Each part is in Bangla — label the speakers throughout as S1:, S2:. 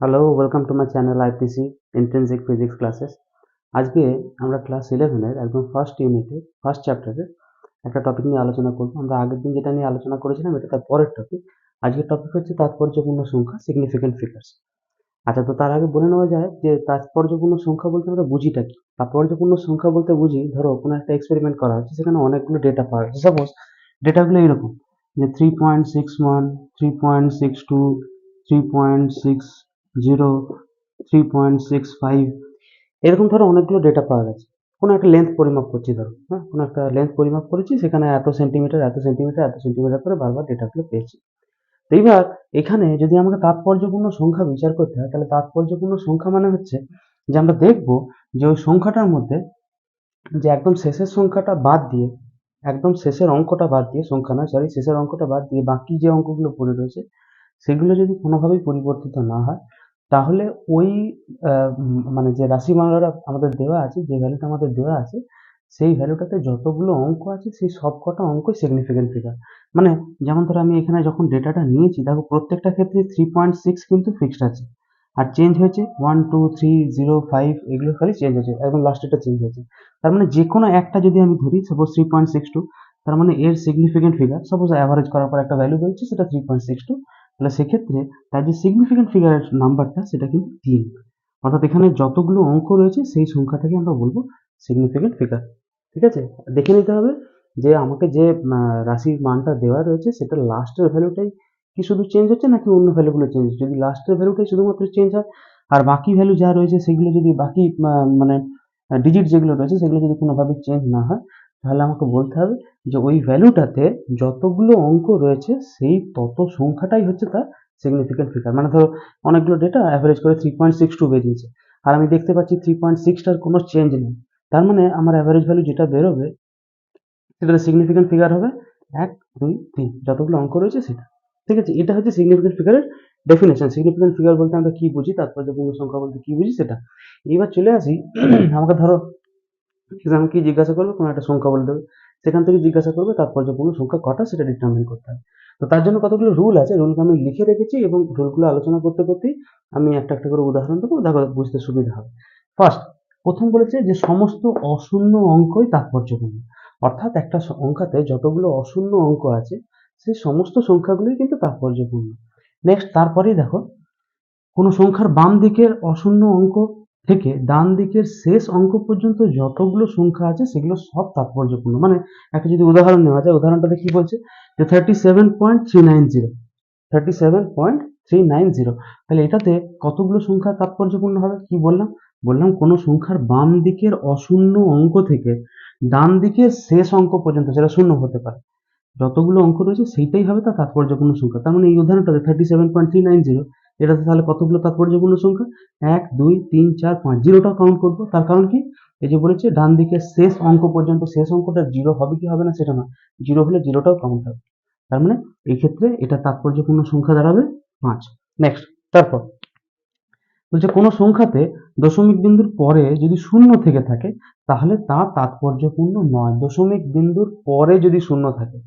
S1: Hello welcome to my channel IPC intensive physics classes আজকে আমরা ক্লাস ইলেভেনের একদম ফার্স্ট ইউনিটে ফার্স্ট চ্যাপ্টারে একটা টপিক নিয়ে আলোচনা করব। আমরা আগের দিন যেটা নিয়ে আলোচনা করেছিলাম, এটা তার পরের টপিক আজকের টপিক হচ্ছে তাৎপর্যপূর্ণ সংখ্যা সিগনিফিকেন্ট ফিগার্স আচ্ছা তো তার আগে বলে নেওয়া যায় যে তাৎপর্যপূর্ণ সংখ্যা বলতে আমরা বুঝিটা কি? তাৎপর্যপূর্ণ সংখ্যা বলতে বুঝি, ধরো কোনো একটা এক্সপেরিমেন্ট করা হচ্ছে, সেখানে অনেকগুলো ডেটা পাওয়া যাচ্ছে। সাপোজ ডেটাগুলো এরকম, যে three point six one three point six two three point six zero, three point six five. এরকম ধরো অনেকগুলো ডেটা পাওয়া গেছে। কোনো একটা লেন্থ পরিমাপ করছি ধরো হ্যাঁ? কোনো একটা লেন্থ পরিমাপ করেছি, সেখানে এত সেন্টিমিটার এত সেন্টিমিটার এত সেন্টিমিটার করে বারবার ডেটাগুলো পেয়েছি। তো এইবার এখানে যদি আমাকে তাৎপর্যপূর্ণ সংখ্যা বিচার করতে হয়, তাহলে তাৎপর্যপূর্ণ সংখ্যা মানে হচ্ছে যে আমরা দেখব যে ওই সংখ্যাটার মধ্যে যে একদম শেষের সংখ্যাটা বাদ দিয়ে, একদম শেষের অঙ্কটা বাদ দিয়ে, সংখ্যা না সরি শেষের অঙ্কটা বাদ দিয়ে বাকি যে অঙ্কগুলো পড়ে রয়েছে, সেগুলো যদি কোনোভাবেই পরিবর্তিত না হয় তাহলে ওই মানে যে রাশি রাশিমালাটা আমাদের দেওয়া আছে, যে ভ্যালুটা আমাদের দেওয়া আছে, সেই ভ্যালুটাতে যতগুলো অঙ্ক আছে, সেই সব কটা অঙ্কই সিগনিফিকেন্ট ফিগার মানে যেমন ধরো আমি এখানে যখন ডেটাটা নিয়েছি, দেখো প্রত্যেকটা ক্ষেত্রে থ্রি পয়েন্ট সিক্স কিন্তু ফিক্সড আছে। আর চেঞ্জ হয়েছে one two three zero five এগুলো খালি চেঞ্জ হয়েছে, একদম লাস্টেরটা চেঞ্জ হয়েছে। তার মানে যে কোনো একটা যদি আমি ধরি suppose three point six two তার মানে এর সিগনিফিকেন্ট ফিগার সাপোজ অ্যাভারেজ করার পর একটা ভ্যালু বেরোচ্ছে, সেটা থ্রি পয়েন্ট সিক্স টু তাহলে সেক্ষেত্রে তার যে সিগনিফিকেন্ট ফিগারের নাম্বারটা সেটা কিন্তু তিন। অর্থাৎ এখানে যতগুলো অঙ্ক রয়েছে, সেই সংখ্যাটাকে আমরা বলব সিগনিফিকেন্ট ফিগার ঠিক আছে? দেখে নিতে হবে যে আমাকে যে রাশির মানটা দেওয়া রয়েছে, সেটা লাস্টের ভ্যালুটাই কি শুধু চেঞ্জ হচ্ছে, নাকি অন্য ভ্যালুগুলো চেঞ্জ হচ্ছে? যদি লাস্টের ভ্যালুটাই শুধুমাত্র চেঞ্জ হয়, আর বাকি ভ্যালু যা রয়েছে, সেগুলো যদি বাকি মানে ডিজিট যেগুলো রয়েছে, সেগুলো যদি কোনোভাবে চেঞ্জ না হয় তাহলে আমাকে বলতে হবে যে ওই ভ্যালুটাতে যতগুলো অঙ্ক রয়েছে, সেই তত সংখ্যাটাই হচ্ছে তার সিগনিফিকেন্ট ফিগার মানে ধরো অনেকগুলো ডেটা অ্যাভারেজ করে থ্রি পয়েন্ট সিক্স টু বেরিয়েছে। আর আমি দেখতে পাচ্ছি থ্রি পয়েন্ট সিক্সটার কোনো চেঞ্জ নেই। তার মানে আমার অ্যাভারেজ ভ্যালু যেটা বেরোবে সেটা সিগনিফিকেন্ট ফিগার হবে এক, দুই, তিন, যতগুলো অঙ্ক রয়েছে সেটা। ঠিক আছে? এটা হচ্ছে সিগনিফিকেন্ট ফিগারের ডেফিনেশন সিগনিফিকেন্ট ফিগার বলতে আমরা কী বুঝি, তারপর তাৎপর্যপূর্ণ সংখ্যা বলতে কী বুঝি সেটা। এবার চলে আসি। আমাকে ধরো এক্সাম কি জিজ্ঞাসা করবে? কোনো একটা সংখ্যা বলে দেবে। সেখান থেকে জিজ্ঞাসা করবে তাৎপর্যপূর্ণ সংখ্যা কটা সেটা ডিটারমিন করতে হবে। তো তার জন্য কতগুলো রুল আছে? রুলকে আমি লিখে রেখেছি এবং রুলগুলো আলোচনা করতে করতেই আমি একটা একটা করে উদাহরণ দেবো। দেখো, বুঝতে সুবিধা হবে। ফার্স্ট প্রথম বলেছে যে সমস্ত অশূন্য অঙ্কই তাৎপর্যপূর্ণ। অর্থাৎ একটা স- অঙ্কাতে যতগুলো অশূন্য অঙ্ক আছে, সেই সমস্ত সংখ্যাগুলোই কিন্তু তাৎপর্যপূর্ণ। নেক্সট তারপরেই দেখো, কোনো সংখ্যার বাম দিকের অশূন্য অঙ্ক থেকে ডান দিকের শেষ অঙ্ক পর্যন্ত যতগুলো সংখ্যা আছে, সেগুলো সব তাৎপর্যপূর্ণ। মানে একটা যদি উদাহরণ নেওয়া যায়, উদাহরণটাতে কি বলছে? যে thirty seven point three nine zero thirty seven point three nine zero তাহলে এটাতে কতগুলো সংখ্যা তাৎপর্যপূর্ণ হবে? কি বললাম? বললাম কোনো সংখ্যার বাম দিকের অশূন্য অঙ্ক থেকে ডান দিকের শেষ অঙ্ক পর্যন্ত সেটা শূন্য হতে পারে, যতগুলো অঙ্ক রয়েছে, সেইটাই হবে তার তাৎপর্যপূর্ণ সংখ্যা। তার মানে এই উদাহরণটাতে thirty seven point three nine zero এটাতে তাহলে কতগুলো তাৎপর্যপূর্ণ সংখ্যা? এক, দুই, তিন, চার, পাঁচ। জিরোটা কাউন্ট করব। তার কারণ কি? এই যে বলেছে, ডান দিকের শেষ অঙ্ক পর্যন্ত, শেষ অঙ্কটা জিরো হবে কি হবে না সেটা না। জিরো হলে জিরোটাও কাউন্ট হবে। তার মানে এই ক্ষেত্রে এটা তাৎপর্যপূর্ণ সংখ্যা দাঁড়াবে পাঁচ। নেক্সট তারপর। বলছে, কোনো সংখ্যাতে দশমিক বিন্দুর পরে যদি শূন্য থেকে থাকে, তাহলে তা তাৎপর্যপূর্ণ নয়। দশমিক বিন্দুর পরে যদি শূন্য থাকে,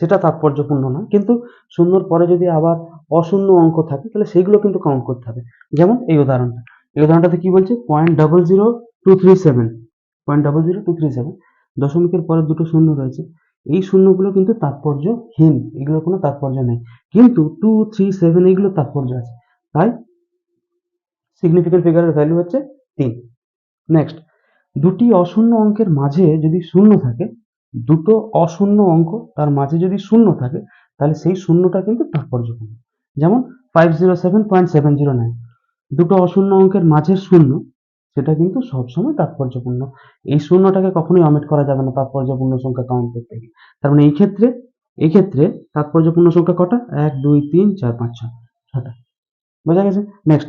S1: সেটা তাৎপর্যপূর্ণ না। কিন্তু শূন্যর পরে যদি আবার অশূন্য অঙ্ক থাকে, তাহলে সেইগুলো কিন্তু কাউন্ট করতে হবে। যেমন এই উদাহরণটা। এই উদাহরণটাতে কি বলছে? Point double zero two three seven point double zero two three seven দশমিকের পরে দুটো শূন্য রয়েছে। এই শূন্যগুলো কিন্তু তাৎপর্যহীন এগুলোর কোনো তাৎপর্য নেই। কিন্তু টু থ্রি সেভেন এইগুলো তাৎপর্য আছে। তাই সিগনিফিকেন্ট ফিগারের ভ্যালু হচ্ছে তিন। নেক্সট দুটি অশূন্য অঙ্কের মাঝে যদি শূন্য থাকে, দুটো অশূন্য অঙ্ক তার মাঝে যদি শূন্য থাকে, তাহলে সেই শূন্যটা কিন্তু তাৎপর্যপূর্ণ। যেমন five zero seven point seven zero nine দুটো অশূন্য অঙ্কের মাঝের শূন্য, সেটা কিন্তু সবসময় তাৎপর্যপূর্ণ। এই শূন্যটাকে কখনোই অমিট করা যাবে না, তাৎপর্যপূর্ণ সংখ্যা কাউন্ট করতে গিয়ে। তার মানে এই ক্ষেত্রে এই ক্ষেত্রে তাৎপর্যপূর্ণ সংখ্যা কটা? এক, দুই, তিন, চার, পাঁচ, ছয় ছটা বোঝা গেছে? নেক্সট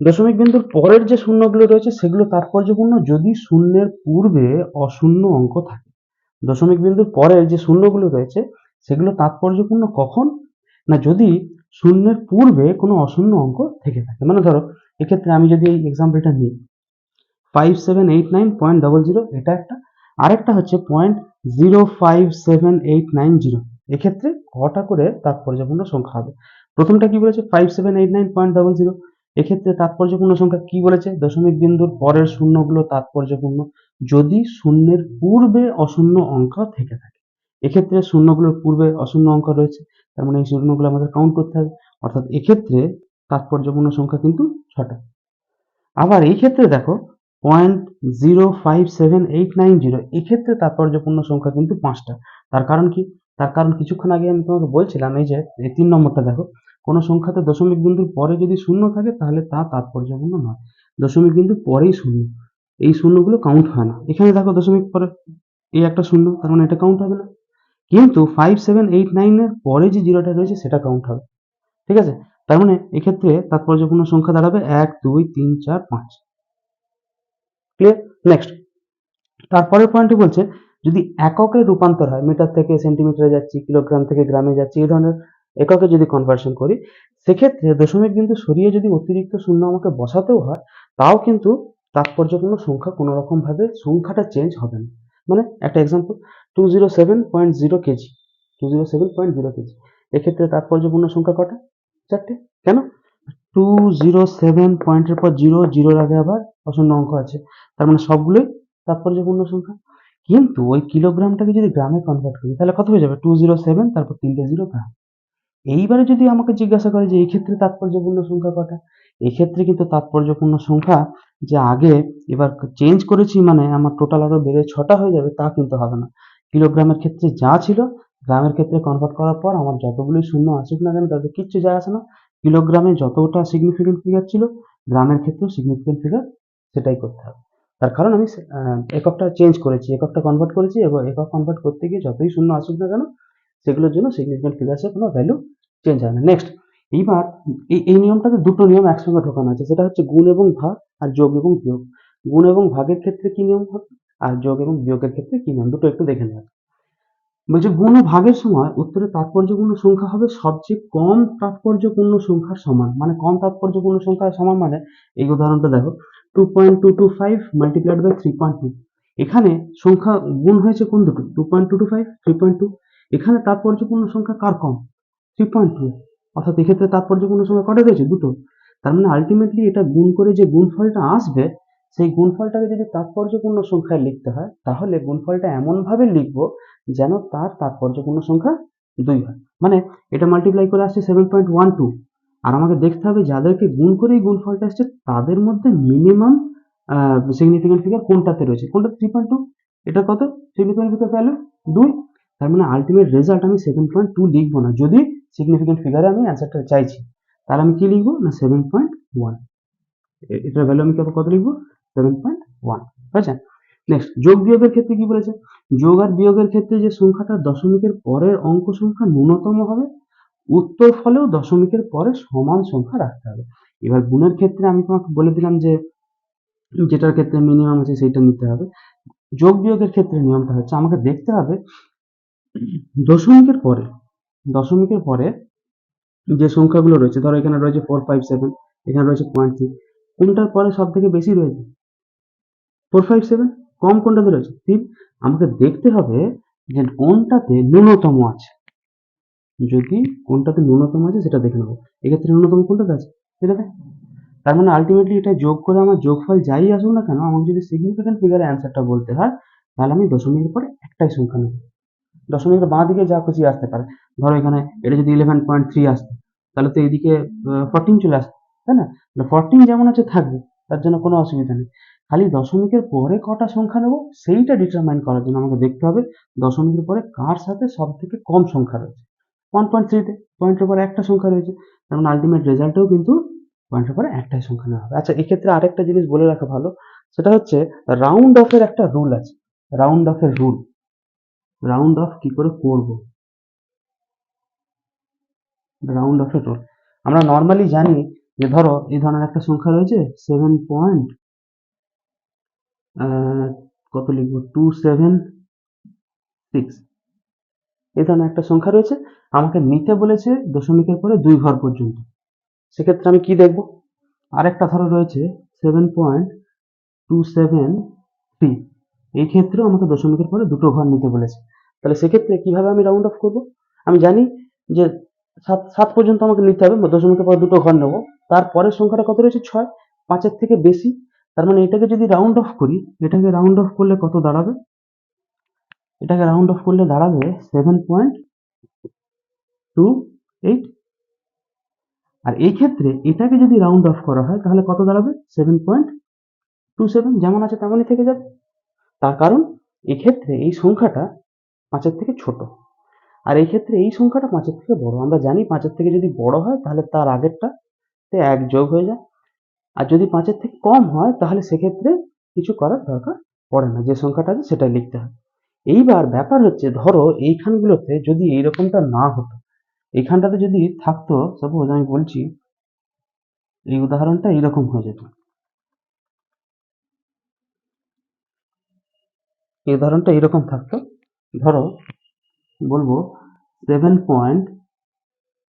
S1: দশমিক বিন্দুর পরের যে শূন্যগুলো রয়েছে, সেগুলো তাৎপর্যপূর্ণ যদি শূন্যের পূর্বে অশূন্য অঙ্ক থাকে। দশমিক বিন্দুর পরের যে শূন্যগুলো রয়েছে, সেগুলো তাৎপর্যপূর্ণ কখন? না যদি শূন্যের পূর্বে কোনো অশূন্য অঙ্ক থেকে থাকে। মানে ধরো, এক্ষেত্রে আমি যদি এই এক্সাম্পলটা নিই five seven eight nine point double zero এটা একটা। আরেকটা হচ্ছে point zero five seven eight nine zero এক্ষেত্রে কটা করে তাৎপর্যপূর্ণ সংখ্যা হবে? প্রথমটা কি বলেছে? Five seven eight nine point double zero এক্ষেত্রে তাৎপর্যপূর্ণ সংখ্যা কি বলেছে? দশমিক বিন্দুর পরের শূন্যগুলো তাৎপর্যপূর্ণ। যদি শূন্যের পূর্বে অশূন্য অঙ্ক থেকে থাকে এক্ষেত্রে শূন্যগুলোর পূর্বে অশূন্য অঙ্ক রয়েছে, তার মানে এই শূন্যগুলো আমাদের কাউন্ট করতে হবে। অর্থাৎ এক্ষেত্রে তাৎপর্যপূর্ণ সংখ্যা কিন্তু ছটা আবার এই ক্ষেত্রে দেখো point zero five seven eight nine zero এক্ষেত্রে তাৎপর্যপূর্ণ সংখ্যা কিন্তু পাঁচটা। তার কারণ কি? তার কারণ কিছুক্ষণ আগে আমি তোমাকে বলছিলাম, এই যে, এই তিন নম্বরটা দেখো, কোনো সংখ্যাতে দশমিক বিন্দুর পরে যদি শূন্য থাকে, তাহলে তা তাৎপর্যপূর্ণ নয়। দশমিক বিন্দু পরেই শূন্য। এই শূন্যগুলো কাউন্ট হয় না। এখানে দেখো দশমিক পরে এই একটা শূন্য, তার মানে এটা কাউন্ট হবে না। কিন্তু ফাইভ সেভেন এইট নাইনের পরে যে জিরোটা রয়েছে সেটা কাউন্ট হবে। ঠিক আছে? তার মানে এক্ষেত্রে তাৎপর্যপূর্ণ সংখ্যা দাঁড়াবে এক, দুই, তিন, চার, পাঁচ। ক্লিয়ার নেক্সট তারপরের পয়েন্টে বলছে, যদি এককে রূপান্তর হয় মিটার থেকে সেন্টিমিটারে যাচ্ছি কিলোগ্রাম থেকে গ্রামে যাচ্ছি, এই ধরনের এককে যদি কনভার্সন করি, সেক্ষেত্রে দশমিক বিন্দু সরিয়ে যদি অতিরিক্ত শূন্য আমাকে বসাতেও হয়, তাও কিন্তু তাৎপর্যপূর্ণ সংখ্যা কোনো রকম ভাবে সংখ্যাটা চেঞ্জ হবে না। মানে একটা example two zero seven point zero KG two zero seven point zero KG এক্ষেত্রে তাৎপর্যপূর্ণ সংখ্যা কটা? চারটে। কেন? টু জিরো সেভেন পয়েন্টের পর জিরো জিরোর আগে আবার অশূন্য অঙ্ক আছে। তার মানে সবগুলোই তাৎপর্যপূর্ণ সংখ্যা। কিন্তু ওই কিলোগ্রামটাকে যদি গ্রামে কনভার্ট করি, তাহলে কত হয়ে যাবে? টু জিরো সেভেন তারপর তিনটে জিরো গ্রাম এইবারে যদি আমাকে জিজ্ঞাসা করে যে এই ক্ষেত্রে তাৎপর্যপূর্ণ সংখ্যা কটা? এই ক্ষেত্রে কিন্তু তাৎপর্যপূর্ণ সংখ্যা যে আগে এবার চেঞ্জ করেছি মানে আমার টোটাল আরও বেড়ে ছটা হয়ে যাবে তা কিন্তু হবে না। কিলোগ্রামের ক্ষেত্রে যা ছিল, গ্রামের ক্ষেত্রে কনভার্ট করার পর আমার যতগুলোই শূন্য আসুক না কেন, তাদের কিচ্ছু যায় আসে না। কিলোগ্রামে যতটা সিগনিফিকেন্ট ফিগার ছিল, গ্রামের ক্ষেত্রেও সিগনিফিকেন্ট ফিগার সেটাই করতে হবে। তার কারণ আমি এককটা চেঞ্জ করেছি, এককটা কনভার্ট করেছি, এবং একক কনভার্ট করতে গিয়ে যতই শূন্য আসুক না কেন, সেগুলোর জন্য সিগনিফিকেন্ট ফিগার্সে কোনো ভ্যালু চেঞ্জ হয় না। নেক্সট এইবার এই নিয়মটাতে দুটো নিয়ম একসঙ্গে ঢোকানো আছে। সেটা হচ্ছে গুণ এবং ভাগ আর যোগ এবং বিয়োগ। গুণ এবং ভাগের ক্ষেত্রে কি নিয়ম হবে? আর যোগ এবং বিয়োগের ক্ষেত্রে কি নিয়ম? দুটো একটু দেখে নেওয়া বলছে, গুণ ও ভাগের সময় উত্তরে তাৎপর্যপূর্ণ সংখ্যা হবে সবচেয়ে কম তাৎপর্যপূর্ণ সংখ্যার সমান। মানে কম তাৎপর্যপূর্ণ সংখ্যার সমান মানে এই উদাহরণটা দেখো two point two two five multiplied by three point two এখানে সংখ্যা গুণ হয়েছে কোন দুটো? Two point two two five three point two এখানে তাৎপর্যপূর্ণ সংখ্যা কার কম? থ্রি পয়েন্ট টু অর্থাৎ এক্ষেত্রে তাৎপর্যপূর্ণ সংখ্যা কটা রয়েছে দুটো। তার মানে আলটিমেটলি এটা গুণ করে যে গুণফলটা আসবে, সেই গুণফলটাকে যদি তাৎপর্যপূর্ণ সংখ্যায় লিখতে হয়, তাহলে গুণফলটা এমন ভাবে লিখব যেন তার তাৎপর্যপূর্ণ সংখ্যা দুই হয়। মানে এটা মাল্টিপ্লাই করে আসছে সেভেন পয়েন্ট ওয়ান টু আর আমাকে দেখতে হবে যাদেরকে গুণ করে এই গুণফলটা আসছে তাদের মধ্যে মিনিমাম সিগনিফিকেন্ট ফিগার কোনটাতে রয়েছে? কোনটা? থ্রি পয়েন্ট টু এটা কত? সিগনিফিকেন্ট ফিগার ভ্যালু দুই। তার মানে আলটিমেট রেজাল্ট আমি সেভেন পয়েন্ট টু লিখব না। যদি সিগনিফিকেন্ট ফিগারে আমি অ্যান্সারটা চাইছি, তাহলে আমি কি লিখব? না সেভেন পয়েন্ট ওয়ান এটার ভ্যালু আমি কত লিখব? সেভেন পয়েন্ট ওয়ান বুঝেছেন নেক্সট যোগ বিয়োগের ক্ষেত্রে কি বলেছে? যোগ আর বিয়োগের ক্ষেত্রে যে সংখ্যাটা দশমিকের পরের অঙ্ক সংখ্যা ন্যূনতম হবে, উত্তর ফলেও দশমিকের পরে সমান সংখ্যা রাখতে হবে। এবার গুণের ক্ষেত্রে আমি তোমাকে বলে দিলাম যে, যেটার ক্ষেত্রে মিনিমাম আছে সেইটা নিতে হবে। যোগ বিয়োগের ক্ষেত্রে নিয়মটা হচ্ছে, আমাকে দেখতে হবে দশমিকের পরে দশমিকের পরে যে সংখ্যাগুলো রয়েছে, ধরো এখানে রয়েছে ফোর ফাইভ সেভেন এখানে রয়েছে পয়েন্ট থ্রি কোনটার পরে সব থেকে বেশি রয়েছে? ফোর ফাইভ সেভেন কম কোনটাতে রয়েছে? তিন। আমাকে দেখতে হবে যে কোনটাতে ন্যূনতম আছে। যদি কোনটাতে ন্যূনতম আছে, সেটা দেখে নেব। এক্ষেত্রে ন্যূনতম কোনটাতে আছে? এটাতে তার মানে আলটিমেটলি এটা যোগ করে আমার যোগফল যাই আসুক না কেন, আমাকে যদি সিগনিফিকেন্ট ফিগারে অ্যান্সারটা বলতে হয়, তাহলে আমি দশমিকের পরে একটাই সংখ্যা নেব। দশমিকের বাঁ দিকে যা খুশি আসতে পারে। ধরো এখানে এটা যদি ইলেভেন পয়েন্ট থ্রি আসতো, তাহলে তো এইদিকে ফোরটিন চলে আসতো, তাই না? ফোরটিন যেমন আছে থাকবে, তার জন্য কোনো অসুবিধা নেই। খালি দশমিকের পরে কটা সংখ্যা নেব, সেইটা ডিটারমাইন করার জন্য আমাকে দেখতে হবে দশমিকের পরে কার সাথে সব থেকে কম সংখ্যা রয়েছে। ওয়ান পয়েন্ট থ্রিতে পয়েন্টের পরে একটা সংখ্যা রয়েছে, তার মানে আলটিমেট রেজাল্টেও কিন্তু পয়েন্টের পরে একটাই সংখ্যা নেওয়া হবে। আচ্ছা এক্ষেত্রে আরেকটা জিনিস বলে রাখা ভালো, সেটা হচ্ছে রাউন্ড অফের একটা রুল আছে রাউন্ড অফের রুল রাউন্ড অফ কি করে করব? রাউন্ড অফের রুল আমরা নর্মালি জানি যে ধরো এই ধরনের একটা সংখ্যা রয়েছে সেভেন পয়েন্ট কত লিখব? টু সেভেন সিক্স এই ধরনের একটা সংখ্যা রয়েছে, আমাকে নিতে বলেছে দশমিকের পরে দুই ঘর পর্যন্ত। সেক্ষেত্রে আমি কি দেখব? আরেকটা ধরো রয়েছে seven point two seven three এই ক্ষেত্রেও আমাকে দশমিকের পরে দুটো ঘর নিতে বলেছে। তাহলে সেক্ষেত্রে কীভাবে আমি রাউন্ড অফ করব? আমি জানি যে সাত সাত পর্যন্ত আমাকে নিতে হবে, দশমিকের পরে দুটো ঘর নেব। তারপরের সংখ্যাটা কত রয়েছে? ছয়। পাঁচের থেকে বেশি। তার মানে এটাকে যদি রাউন্ড অফ করি, এটাকে রাউন্ড অফ করলে কত দাঁড়াবে? এটাকে রাউন্ড অফ করলে দাঁড়াবে সেভেন পয়েন্ট টু এইট আর এই ক্ষেত্রে এটাকে যদি রাউন্ড অফ করা হয়, তাহলে কত দাঁড়াবে? সেভেন পয়েন্ট টু সেভেন যেমন আছে তেমনই থেকে যাবে। তার কারণ এক্ষেত্রে এই সংখ্যাটা পাঁচের থেকে ছোট। আর এই ক্ষেত্রে এই সংখ্যাটা পাঁচের থেকে বড়। আমরা জানি পাঁচের থেকে যদি বড় হয়, তাহলে তার আগেরটাতে এক যোগ হয়ে যায়। আর যদি পাঁচের থেকে কম হয়, তাহলে সেক্ষেত্রে কিছু করার দরকার পড়ে না। যে সংখ্যাটা আছে, সেটাই লিখতে হয় এইবার ব্যাপার হচ্ছে, ধরো এইখানগুলোতে যদি এইরকমটা না হতো, এইখানটাতে যদি থাকতো সাপোজ আমি বলছি, এই উদাহরণটা এইরকম হয়ে যেত। এই উদাহরণটা এরকম থাকতো। ধরো, বলব seven point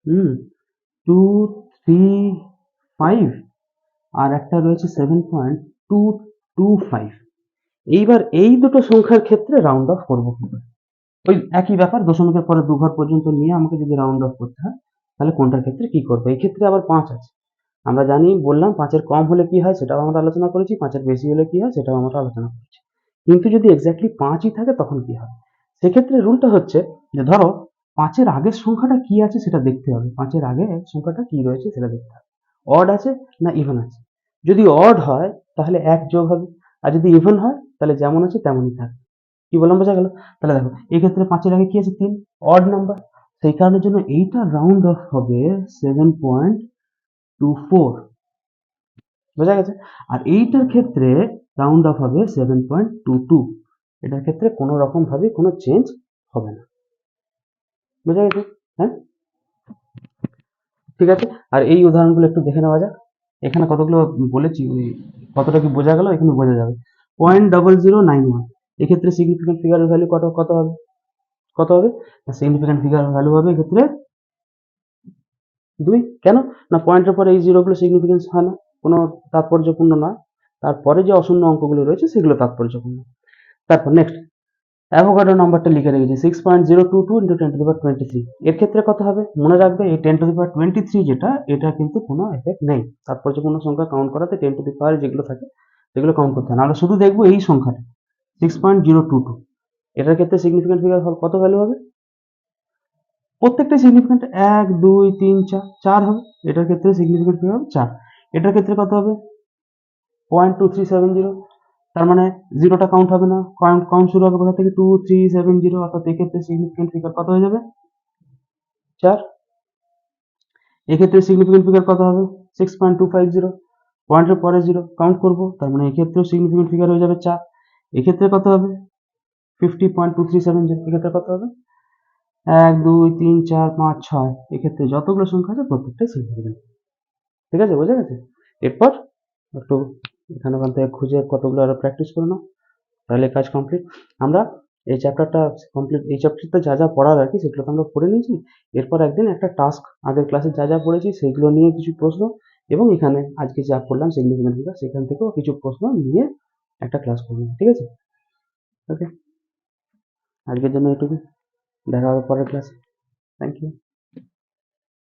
S1: hmm two three five আর একটা রয়েছে seven point two two five এইবার এই দুটো সংখ্যার ক্ষেত্রে রাউন্ড অফ করব ওই একই ব্যাপার, দশমিকের পরে দু ঘর পর্যন্ত নিয়ে আমাকে যদি রাউন্ড অফ করতে হয়, তাহলে কোনটার ক্ষেত্রে কি করব? এই ক্ষেত্রে আবার পাঁচ আছে। আমরা জানি, বললাম পাঁচের কম হলে কি হয়, সেটাও আমরা আলোচনা করেছি, পাঁচের বেশি হলে কি হয়, সেটাও আমরা আলোচনা করেছি। কিন্তু যদি এক্স্যাক্টলি পাঁচই থাকে তখন কি হবে? সেক্ষেত্রে রুলটা হচ্ছে যে ধরো পাঁচের আগের সংখ্যাটা কি আছে সেটা দেখতে হবে। পাঁচের আগে সংখ্যাটা কি রয়েছে সেটা দেখতে হবে। অড আছে না ইভেন আছে? যদি অড হয় তাহলে এক যোগ হবে। আর যদি ইভেন হয় তাহলে যেমন আছে তেমনই থাকবে। কি বললাম বোঝা গেল? তাহলে দেখো এই ক্ষেত্রে পাঁচের আগে কি আছে? তিন। অড নাম্বার সেই কারণের জন্য এইটা রাউন্ড অফ হবে সেভেন পয়েন্ট টু ফোর বোঝা গেছে? আর এইটার ক্ষেত্রে রাউন্ড অফ হবে সেভেন পয়েন্ট টু টু এটার ক্ষেত্রে কোনো রকম ভাবে কোনো চেঞ্জ হবে না। বোঝা গেছে? হ্যাঁ? ঠিক আছে? আর এই উদাহরণগুলো একটু দেখে নেওয়া যাক। এখানে কতগুলো বলেছি, ওই কতটা কি বোঝা গেল? এখানে বোঝা যাবে। Point double zero nine one এক্ষেত্রে সিগনিফিকেন্ট ফিগারের ভ্যালু কত কত হবে? কত হবে? সিগনিফিকেন্ট ফিগার ভ্যালু হবে এক্ষেত্রে দুই। কেন? না পয়েন্টের পরে এই জিরোগুলো সিগনিফিকেন্স হয় না। কোনো তাৎপর্যপূর্ণ নয়। তারপরে যে অশূন্য অঙ্কগুলো রয়েছে, সেগুলো তাৎপর্যপূর্ণ তারপর নেক্সট অ্যাভোগাড্রো নাম্বারটা লিখে রেখেছি six point zero two two into ten to the twenty three এর ক্ষেত্রে কত হবে? মনে রাখবে, এই ten to the twenty three যেটা, এটা কিন্তু কোনো এফেক্ট নেই। তাৎপর্যপূর্ণ সংখ্যা কাউন্ট করাতে টেন টু দি পাওয়ার যেগুলো থাকে, সেগুলো কাউন্ট করতে হয় আমরা শুধু দেখব এই সংখ্যাটা six point zero two two এটার ক্ষেত্রে সিগনিফিকেন্ট ফিগার কত ভ্যালু হবে? প্রত্যেকটা সিগনিফিকেন্ট এক, দুই, তিন, চার চার হবে। এটার ক্ষেত্রে সিগনিফিকেন্ট ফিগার হবে চার। এটার ক্ষেত্রে কত হবে? Point two three seven zero তার মানে জিরোটা কাউন্ট হবে না। কাউন্ট কাউন্ট শুরু হবে কোথা থেকে? টু থ্রি সেভেন জিরো অর্থাৎ এক্ষেত্রে সিগনিফিকেন্ট ফিগার কত হয়ে যাবে? চার। এক্ষেত্রে সিগনিফিকেন্ট ফিগার কত হবে? Six point two five zero পয়েন্টের পরে জিরো কাউন্ট করব। তার মানে এক্ষেত্রেও সিগনিফিকেন্ট ফিগার হয়ে যাবে চার। এক্ষেত্রে কত হবে? Fifty point two three seven zero এক্ষেত্রে কত হবে? এক, দুই, তিন, চার, পাঁচ, ছয়। এক্ষেত্রে যতগুলো সংখ্যা আছে প্রত্যেকটাই সিগনিফিকেন্ট ঠিক আছে? বোঝা গেছে? এরপর একটু এখানে ওখান থেকে খুঁজে কতগুলো আরও প্র্যাকটিস করে নাও, তাহলে কাজ কমপ্লিট আমরা এই চ্যাপ্টারটা কমপ্লিট এই চ্যাপ্টারটা যা যা পড়ার আর কি সেগুলো আমরা পড়ে নিয়েছি। এরপর একদিন একটা টাস্ক আগের ক্লাসে যা যা পড়েছি সেগুলো নিয়ে কিছু প্রশ্ন এবং এখানে আজকে যা পড়লাম ফিগার সেখান থেকেও কিছু প্রশ্ন নিয়ে একটা ক্লাস করব ঠিক আছে? ওকে আজকের জন্য এটুকু। দেখা হবে পরের ক্লাসে থ্যাংক ইউ